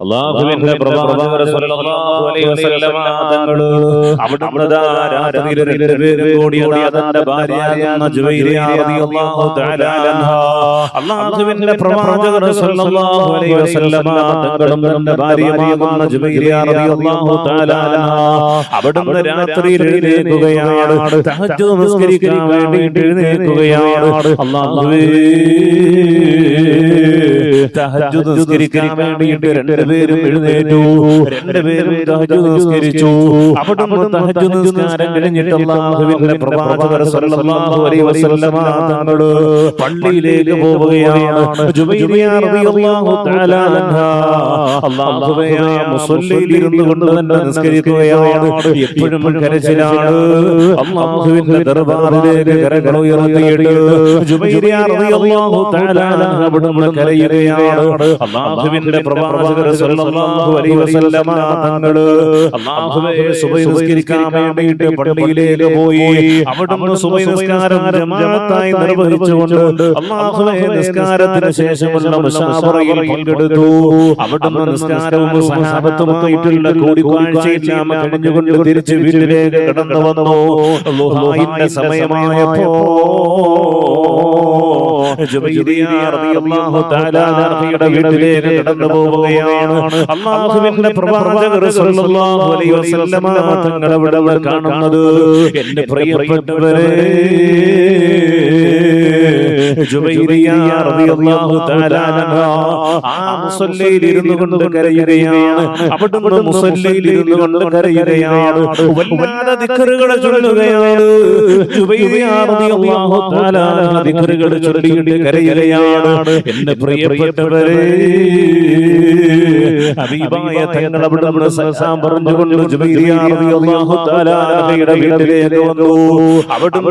അള്ളാഹുവിന്റെ അവിടുന്ന് രാത്രിയിൽ എഴുന്നേൽക്കുകയാണ്. നിസ്കരിക്കാൻ വേണ്ടിയിട്ട് എഴുന്നേൽക്കുകയാണ്. അള്ളാഹുവേ നിസ്കരിക്കാൻ വേണ്ടിയിട്ട് രണ്ടുപേരും എഴുന്നേറ്റു. രണ്ടുപേരും തഹജ്ജുദ് നിസ്കരിച്ചു അവിടുന്ന് തഹജ്ജുദ് നിസ്കാരം കഴിഞ്ഞിട്ട് അല്ലാഹുവിന്റെ പ്രവാചകർ സല്ലല്ലാഹു അലൈഹി വസല്ലമ തങ്ങൾ പള്ളിയിലേക്ക് പോവുകയാണ്. ജുബൈരിയ റളിയല്ലാഹു തആല അൻഹ. അല്ലാഹുവേ ആ ഇരുന്നു കൊണ്ട് തന്നെ നിസ്കരിക്കുകയാണ് എപ്പോഴും കരച്ചിലാണ്. ദർബാറിലേക്ക് ഉയർത്തിയിട്ട് ജുബൈരിയ റളിയല്ലാഹു തആല അൻഹ അവിടുന്ന് കരയുകയാണ്. അള്ളാഹുവിന്റെ പ്രവാചകർ സല്ലല്ലാഹു അലൈഹി വസല്ലമ അല്ലാഹുവേ സുബഹി നിസ്കരിക്കാൻ വേണ്ടിയിട്ട് പള്ളിയിലേക്ക് പോയി. അവിടുന്ന് സുബഹി നിസ്കാരം ജമാഅത്തായി നിർവഹിച്ചുകൊണ്ട് നിസ്കാരത്തിന് ശേഷമുള്ള പങ്കെടുത്തു. അവിടുന്ന് നിസ്കാരവും സഹാബത്തുമായിട്ടുള്ള കൂടിക്കാഴ്ചയെല്ലാം കഴിഞ്ഞുകൊണ്ട് തിരിച്ച് വീട്ടിലേക്ക് കടന്നു വന്നു. സമയമായപ്പോ വീട്ടിലേക്ക് കടന്നു പോവുകയാണ്. അല്ലാഹുവിന്റെ പ്രവാചകർ സല്ലല്ലാഹു അലൈഹി വസല്ലമ തങ്ങൾ അവിടെ കാണുന്നത്. എന്റെ പ്രിയപ്പെട്ടവരെ ആ മുസല്ലയിൽ ഇരുന്നു കൊണ്ട് കരയുകയാണ്. അവിടുന്ന് മുസല്ലയിൽ ഇരുന്നു കൊണ്ട് കരയുകയാണ്. വല്ലാതെ ദിക്റുകൾ ചൊല്ലുകയാണ്. ദിക്റുകൾ ചൊല്ലിയിട്ട് കരയുകയാണ്. എന്റെ പ്രിയപ്പെട്ടവരെ ഹബീബായ തങ്ങൾ പറഞ്ഞുകൊണ്ട് ജുബൈരിയ റളിയല്ലാഹു തആല അൻഹയുടെ വീട്ടിലേക്ക് വന്നു. അവിടുന്ന്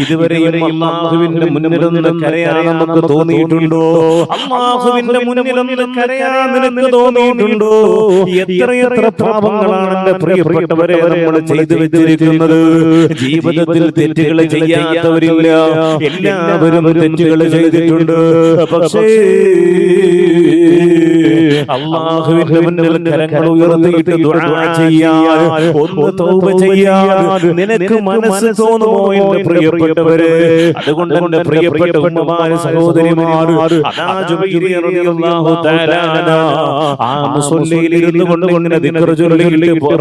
ഇതുവരെയും അള്ളാഹുവിന്റെ മുന്നിൽ നിന്ന് കരയാൻ നമുക്ക് തോന്നിയിട്ടുണ്ടോ? അള്ളാഹുവിന്റെ മുന്നിൽ നിന്ന് കരയാൻ നിനക്ക് തോന്നിയിട്ടുണ്ടോ? എത്രയെത്ര പാപങ്ങളാണ് എന്റെ പ്രിയപ്പെട്ടവരെ നമ്മൾ ചെയ്തു വെച്ചിരിക്കുന്നത്? ജീവിതത്തിൽ തെറ്റുകൾ ചെയ്യാത്തവരില്ല. എല്ലാവരും തെറ്റുകൾ ചെയ്തിട്ടുണ്ട്. പക്ഷേ അള്ളാഹുവിന്റെ മുന്നിൽ കരങ്ങൾ ഉയർത്തിയിട്ട് ദുആ ചെയ്യാൻ ഒന്ന് തൗബ ചെയ്യാൻ നിനക്ക് മനസ്സ് തോന്നുമോ എന്റെ പ്രിയപ്പെട്ടവരെ അതുകൊണ്ട് എന്റെ പ്രിയപ്പെട്ട ഉമ്മമാര് സഹോദരിമാര് ആ മുസല്ലയിൽ ഇരുന്നു കൊണ്ട് ചൊല്ലിയിട്ട്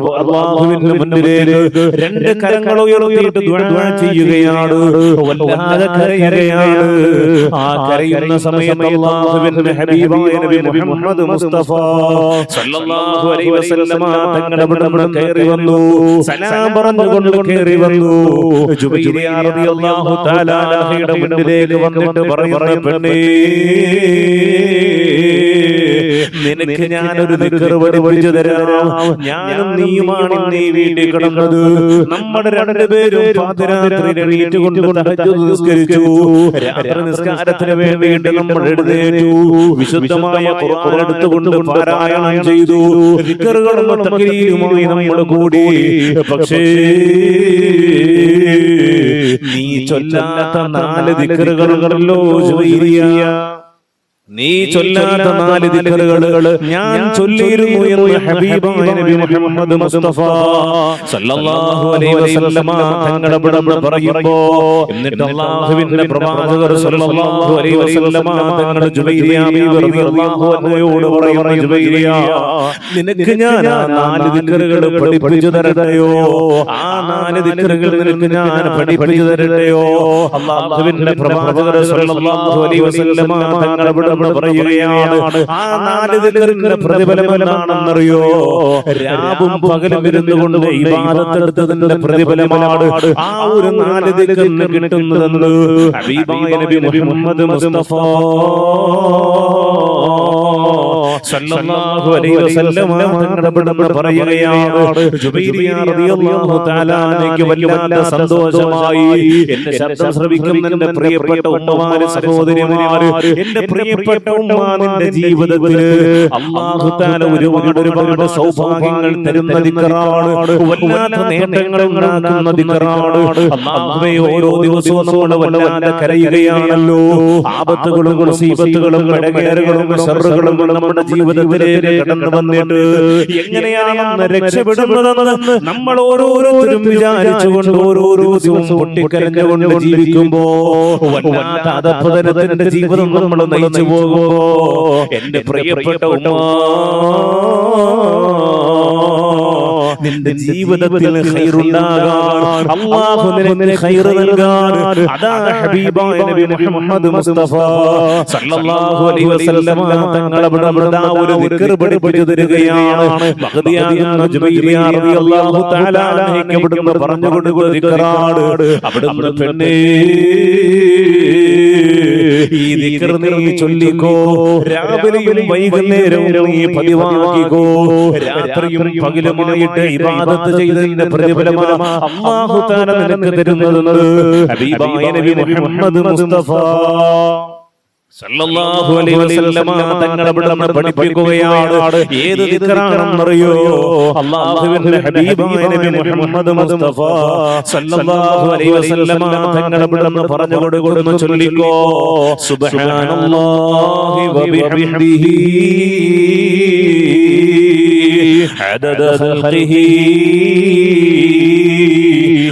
മുന്നിലേക്ക് രണ്ട് കരങ്ങൾ ഉയർത്തിയിട്ട് ദുആ ചെയ്യുകയാണ്. വല്ലാതെ കരയുകയാണ്. ആ കരയുന്ന സമയത്ത് ഹബീബായ നബി മുഹമ്മദ് മുസ്തഫ. സല്ലല്ലാഹു അലൈഹി വസല്ലമ തങ്ങളുടെ അവിടെ കയറി വന്നു. സലാം പറഞ്ഞുകൊണ്ട് കയറി വന്നു. റളിയല്ലാഹു തആല അൻഹയുടെ മുന്നിലേക്ക് വന്നിട്ട് പറയുന്ന പെണ്ണേ നിനക്ക് ഞാനൊരു പഠിപ്പിച്ചു തരാം. ഞാനും നീയുമാണ് നീ വീട്ടിൽ കിടന്നത്. നമ്മുടെ രണ്ടുപേരും പാതിരാത്രി കൊണ്ട് നിസ്കരിച്ചു. രാത്രി നിസ്കാരത്തിന് വേണ്ടിയിട്ട് നമ്മൾ എഴുന്നേറ്റു. വിശുദ്ധമായ എടുത്തുകൊണ്ട് പാരായണം ചെയ്തു. നമ്മൾ കൂടി. പക്ഷേ ചൊല്ലാത്ത നാല് ദിക്റുകളുണ്ടല്ലോ ജുവൈരിയ നീ ചൊല്ലാത്ത നാല് ദിക്കറുകൾ ഞാൻ ചൊല്ലിയിരുന്നു എന്ന് ഹബീബായ നബി മുഹമ്മദ് മുസ്തഫ സല്ലല്ലാഹു അലൈഹി വസല്ലമ തങ്ങളുടെ ഇവിടെ പറയുമ്പോൾ എന്നിട്ട് അല്ലാഹുവിന്റെ പ്രവാചകർ സല്ലല്ലാഹു അലൈഹി വസല്ലമ തങ്ങളുടെ ജുബൈരിയ ബീവി റളിയല്ലാഹു അൻഹയോട് പറയുന്ന ജുബൈരിയ. നിനക്ക് ഞാൻ ആ നാല് ദിക്കറുകൾ പഠിപ്പിച്ചു തരട്ടെയോ? ആ നാല് ദിക്കറുകൾ നിനക്ക് ഞാൻ പഠിപ്പിച്ചു തരട്ടെയോ? അല്ലാഹുവിന്റെ പ്രവാചകർ സല്ലല്ലാഹു അലൈഹി വസല്ലമ തങ്ങളുടെ പറയുകയാണ്. ആ നാല് ദിക്കറിന്റെ പ്രതിഫലം എന്താണെന്നറിയോ രാവും പകലും ഇരുന്നു കൊണ്ട് ഇബാദത്തെടുത്തതിന്റെ പ്രതിഫലമാണ്. ആ ഒരു നാല് ദിക്കറിന് കിട്ടുന്നതെന്ന് ഹബീബായ നബി മുഹമ്മദ് മുസ്തഫ. പറയുകയാണ്. സന്തോഷമായി എന്റെ ശബ്ദം പ്രിയപ്പെട്ട ഉമ്മമാര് സഹോദരിമാര് എന്റെ പ്രിയപ്പെട്ട ഉമ്മാനിന്റെ ജീവിതത്തിൽ ഒരുപാട് ഒരുപാട് സൗഭാഗ്യങ്ങൾ തരുന്ന വല്ലാത്ത നേട്ടങ്ങൾ ഉണ്ടാക്കുന്ന ഓരോ ദിവസവും നമ്മൾ വല്ലാതെ കരയുകയാണല്ലോ. ആപത്തുകളും മുസീബത്തുകളും നമ്മുടെ ജീവിതത്തിലേക്ക് കടന്നു വന്നിട്ട് എങ്ങനെയാണ് രക്ഷപ്പെടുന്നതെന്ന് നമ്മൾ ഓരോരുത്തരും വിചാരിച്ചുകൊണ്ട് ഓരോരോ ദിവസവും പൊട്ടിക്കരഞ്ഞുകൊണ്ട് ജീവിക്കുമ്പോ വല്ലാത്ത അധപ്പതനത്തിന്റെ ജീവിതം നമ്മൾ നയിച്ചു പോകുമ്പോ എന്റെ പ്രിയപ്പെട്ട ഉമ്മ നിന്റെ ജീവിതത്തിൽ അല്ലാഹു നിനക്ക് നൽകാൻ അതാണ് ഹബീബായ നബി മുഹമ്മദ് മുസ്തഫ. സല്ലല്ലാഹു അലൈഹി വസല്ലമ തങ്ങൾ അവിടെ അവിടെ ഒരു ദിക്ർ പഠിപ്പിച്ചു തരികയാണ് മഹദിയാകുന്ന ജുബൈരിയ റളിയല്ലാഹു തആല അൻഹയ്ക്ക് അവിടുന്ന് പറഞ്ഞു കൊടുക്കുന്ന ദിക്റാണ് അവിടുന്ന് പെണ്ണേ. ഈ നീ ചൊല്ലിക്കോ രാവിലെയും വൈകുന്നേരവും നീ പതിവാക്കിക്കോ രാത്രിയും പകലുമായിട്ട് ഇബാദത്ത് ചെയ്തതിന്റെ പ്രതിഫലമാണ് അല്ലാഹു തആല നിനക്ക് തരുന്നത്. ഹബീബായ നബി മുഹമ്മദ് മുസ്തഫ. സല്ലല്ലാഹു അലൈഹി വസല്ലമ തങ്ങൾ അവിടുന്ന് പഠിപ്പിക്കുകയാണ് ഏത് ദിക്റാണെന്നറിയോ അല്ലാഹുവിന്റെ ഹബീബായ നബി മുഹമ്മദ് മുസ്തഫ സല്ലല്ലാഹു അലൈഹി വസല്ലമ തങ്ങൾ അവിടുന്ന് പറഞ്ഞു കൊടുക്കുന്നു ചൊല്ലിക്കോ സുബ്ഹാനല്ലാഹി വബിഹംദിഹി عدد خلقه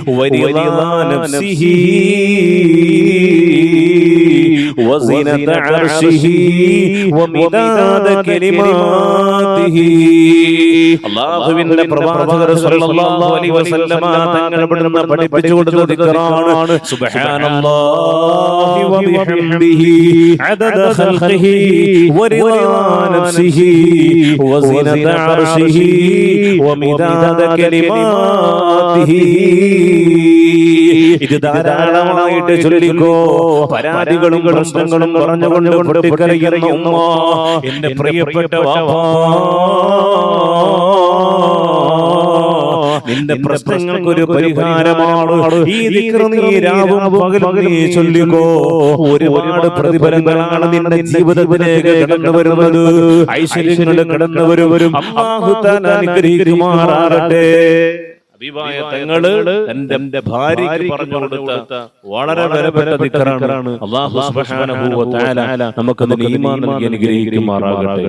ورضا نفسه وزنة عرشه ومداد كلماته അള്ളാഹുവിന്റെ പ്രവാചകർ സല്ലല്ലാഹു അലൈഹി വസല്ലമ തങ്ങൾ ഇവിടുന്ന് പഠിപ്പിച്ചു കൊടുത്ത ദിക്റാണ് സുബ്ഹാനല്ലാഹി വബിഹംദിഹി അദദ ഖൽഖിഹി വറിദാ നഫ്സിഹി വസിനത അർശിഹി വമിദാദ കലിമാതിഹി ഇത് ധാരാളമായിട്ട് ചൊല്ലിക്കോ. പരാതികളും പ്രശ്നങ്ങളും പറഞ്ഞുകൊണ്ട് പൊട്ടിക്കരയുന്ന ഉമ്മ. എന്റെ പ്രിയപ്പെട്ട വാപ്പാ. നിന്റെ പ്രശ്നങ്ങൾക്ക് ഒരു പരിഹാരമാണ്. ഈ നീ രാവും പകലും നീ ചൊല്ലിക്കോ. ഒരുപാട് പ്രതിഫലങ്ങളാണ് നിന്റെ ജീവിതത്തിലേക്ക് കടന്നു വരുന്നത് ഐശ്വര്യങ്ങൾ കടന്നു വരും അല്ലാഹു തആല അനുഗ്രഹിക്കുമാറാകട്ടെ. അഭിമായ തങ്ങൾ തന്റെ എന്റെ ഭാര്യയ്ക്ക് പറഞ്ഞു കൊടുത്ത വളരെ വിലപ്പെട്ട സുബ്ഹാനഹു വ തആല നമുക്ക് ഈമാൻ നൽകി അനുഗ്രഹിക്കുമാറാകട്ടെ.